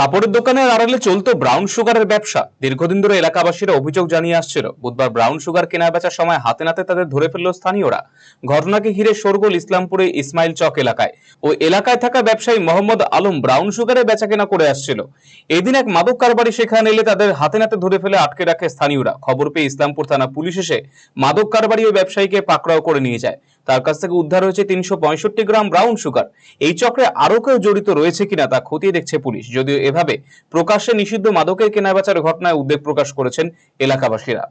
কাপড়ের দোকানের আড়ালে চলতো ব্রাউন সুগারের ব্যবসা। দীর্ঘদিন ধরে এলাকাবাসীরা অভিযোগ জানিয়ে আসছিল, বুধবার ব্রাউন সুগার কেনা বেচার সময় হাতে নাতে তাদের ধরে ফেলল স্থানীয়রা। ঘটনাকে ঘিরে শোরগোল ইসলামপুরে ইসমাইল চক এলাকায়। ও এলাকায় থাকা ব্যবসায়ী মোহাম্মদ আলম ব্রাউন সুগারের বেচা কেনা করে আসছিল। এদিন এক মাদক কারবারি সেখানে এলে তাদের হাতে নাতে ধরে ফেলে আটকে রাখে স্থানীয়রা। খবর পেয়ে ইসলামপুর থানা পুলিশ এসে মাদক কারবারি ও ব্যবসায়ীকে পাকড়াও করে নিয়ে যায়। তার কাছ থেকে উদ্ধার হয়েছে তিনশো পঁয়ষট্টি গ্রাম ব্রাউন সুগার এই চক্রে আরও কেউ জড়িত রয়েছে কিনা তা খতিয়ে দেখছে পুলিশ। যদিও এভাবে প্রকাশ্যে নিষিদ্ধ মাদকের কেনাবেচার ঘটনায় উদ্বেগ প্রকাশ করেছেন এলাকাবাসীরা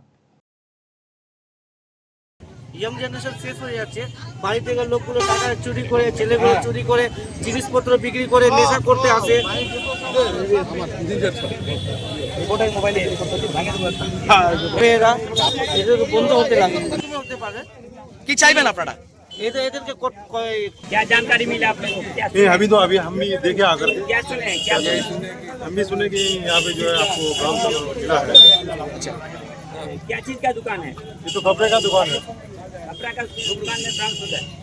ইয়ং জেনারেশন শেষ হয়ে যাচ্ছে বাড়ি থেকে লোকগুলো টাকা চুরি করে ছেলেগুলো চুরি করে জিনিসপত্র বিক্রি করে নেশা করতে আসে মেয়েরা এদের বন্ধ হতে লাগে হতে পারে কি চাইবেন আপনারা এদের এদেরকে কট- কয়- क्या जानकारी मिला आप लोगों को क्या नहीं अभी तो अभी हम भी देखे आकर के क्या सुने हैं? क्या सुने हम भी सुने कि यहाँ पे जो है आपको ब्राउन कलर मिला है क्या चीज का दुकान है ये तो कपड़े का दुकान है कपड़ा का दुकान में ब्राउन सुगर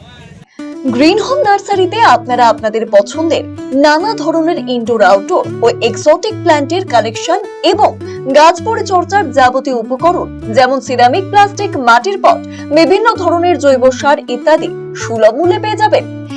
গ্রিন হোম নার্সারিতে আপনারা আপনাদের পছন্দের নানা ধরনের ইনডোর আউটডোর ও এক্সোটিক প্ল্যান্টের কালেকশন এবং গাছ পরিচর্যার যাবতীয় উপকরণ যেমন সিরামিক প্লাস্টিক মাটির পট বিভিন্ন ধরনের জৈব সার ইত্যাদি সুলভ মূল্যে পেয়ে যাবেন